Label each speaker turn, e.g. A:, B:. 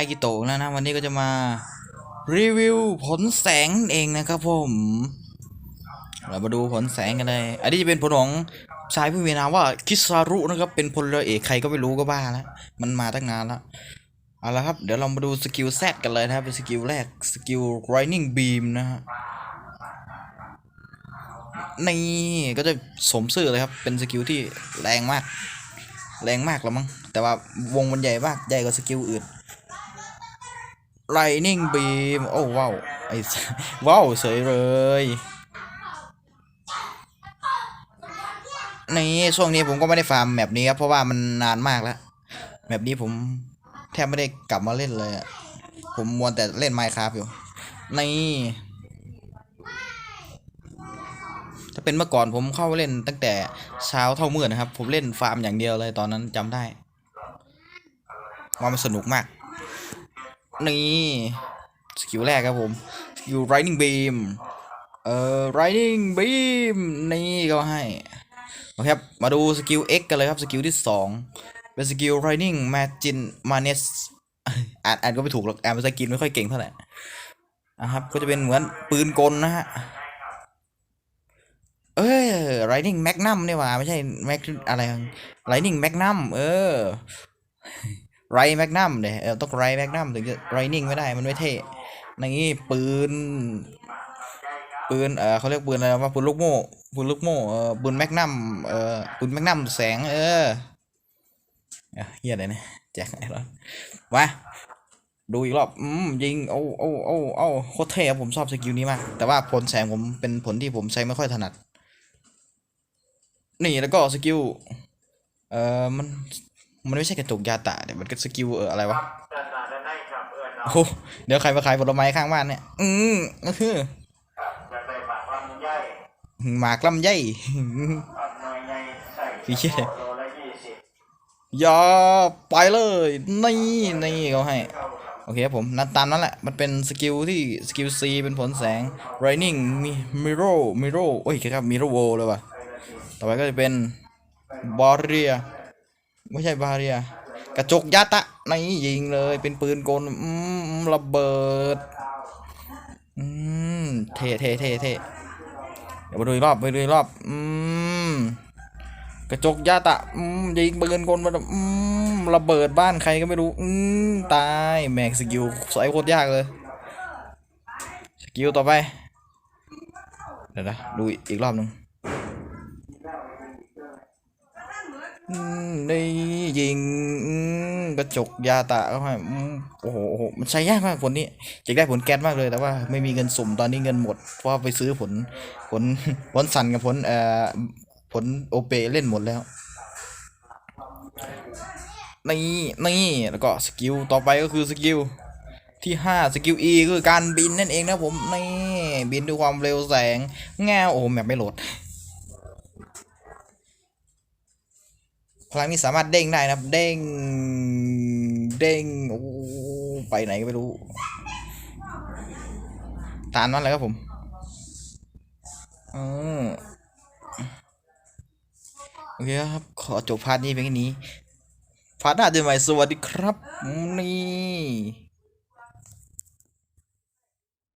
A: อากิโตะแล้วนะวันนี้ก็จะมารีวิวผลแสงเองนะครับผมเรามาดูผลแสงกันเลยอันนี้จะเป็นผลของชายผู้มีนามว่าคิซารุนะครับเป็นพลเรือเอกใครก็ไม่รู้ก็บ้าแล้วมันมาตั้งนานแล้วเอาละครับเดี๋ยวเรามาดูสกิลแซดกันเลยนะครับเป็นสกิลแรกสกิล Lightning Beam นะฮะนี่ก็จะสมซื่อเลยครับเป็นสกิลที่แรงมาก แรงมากแล้วมั้งแต่ว่าวงมันใหญ่มากใหญ่กว่าสกิลอื่น Lightning Beam โอ้ว้าวไอ้ว้าวเสยเลย นี่ช่วงนี้ผมก็ไม่ได้ฟาร์มแมปนี้ครับ เพราะว่ามันนานมากแล้ว แมปนี้ผมแทบไม่ได้กลับมาเล่นเลยอะผมมัวแต่เล่น Minecraft อยู่ นี่ถ้าเป็นเมื่อก่อนผมเข้าเล่นตั้งแต่เช้าเท่ามืดนะครับ ผมเล่นฟาร์มอย่างเดียวเลยตอนนั้นจำได้ว่ามันสนุกมาก นี่สกิลแรกครับผมสกิล Lightning Beam เอ่อ Lightning Beam นี่ก็ให้โอเคครับมาดูสกิล X กันเลยครับสกิลที่ 2 เป็นสกิล Lightning Magin Manes อ่านอ่านก็ไม่ถูกหรอกอ่านภาษาอังกฤษไม่ค่อยเก่งเท่าไหร่นะครับก็จะเป็นเหมือนปืนกลนะฮะเอ้ย Lightning Magnum นี่หว่า ไม่ใช่ Mag อะไร Lightning Magnum เออ ไรแมกนัมเนี่ยต้องไรแมกนัมถึงจะไรนิ่งไม่ได้มันไม่เท่ในนี้ปืน ปืนเออเขาเรียกปืนอะไรว่าปืนลูกโม่ปืนลูกโม่เออปืนแมกนัมเออปืนแมกนัมแสงเออเฮียอะไรเนี่ยแจกไอ้รอมาดูอีกรอบอืมยิงโอ้โอ้โอ้โอ้โคตรเท่ผมชอบสกิลนี้มาก แต่ว่าผลแสงผมเป็นผลที่ผมใช้ไม่ค่อยถนัด นี่แล้วก็สกิลเออมัน มันไม่ใช่กระจกยาตะเดี๋ยมันก็สกิลเอออะไรวะ
B: เดินหน้าเดินได้ครับเอื้อนเอา
A: โอ้โหเดี๋ยวใครมาขายผลไม้ข้างบ้านเนี่ย อืมก็คือ
B: ครับอหมากลำไย
A: หมากลำย่
B: ยใหญ่ใส่
A: พี่เชี่ย
B: ย
A: อย่าไปเลยนี่นี่เขาให้โอเคครับผมนั่นตามนั้นแหละ มันเป็นสกิลที่สกิล C เป็นผลแสง Lightning Miro Miro โอ้ยครับ Miro w o เลยว่ะ ต่อไปก็จะเป็น Barrier ไม่ใช่ Barrier กระจกยาตะนี่ยิงเลย เป็นปืนกลอืมระเบิด อืมเท่เท่เท่เท่เดี๋ยวมาดูอีกรอบไปดูอีกรอบ อืมกระจกยาตะอืมยิงปืนกลมาอืมระเบิดบ้านใครก็ไม่รู้ อืมตายแม็กสกิลใส่โคตรยากเลยสกิลต่อไปเดี๋ยวนะดูอีกรอบหนึ่งอืม ได้ยิงกระจกยาตะเข้าให้อืมโอ้โหโอ้โหมันใช้ยากมากผลนี้อยากได้ผลแก๊สมากเลยแต่ว่าไม่มีเงินสุ่มตอนนี้เงินหมด เพราะไปซื้อผลผลผลสันกับผลเอ่อผลโอเปเล่นหมดแล้วนี่นี่แล้วก็สกิลต่อไปก็คือสกิลที่ห้าสกิล E คือการบินนั่นเองนะผม นี่ บินด้วยความเร็วแสงแง่โอ้แมปไม่โหลด พลังนี้สามารถเด้งได้นะครับ เด้ง เด้งโอ้ไปไหนก็ไม่รู้ ตามนั้นเลยครับผมอืมโอเคครับ ขอจบพาร์ทนี้เพียงแค่นี้ พาร์ทหน้าเจอใหม่สวัสดีครับ นี่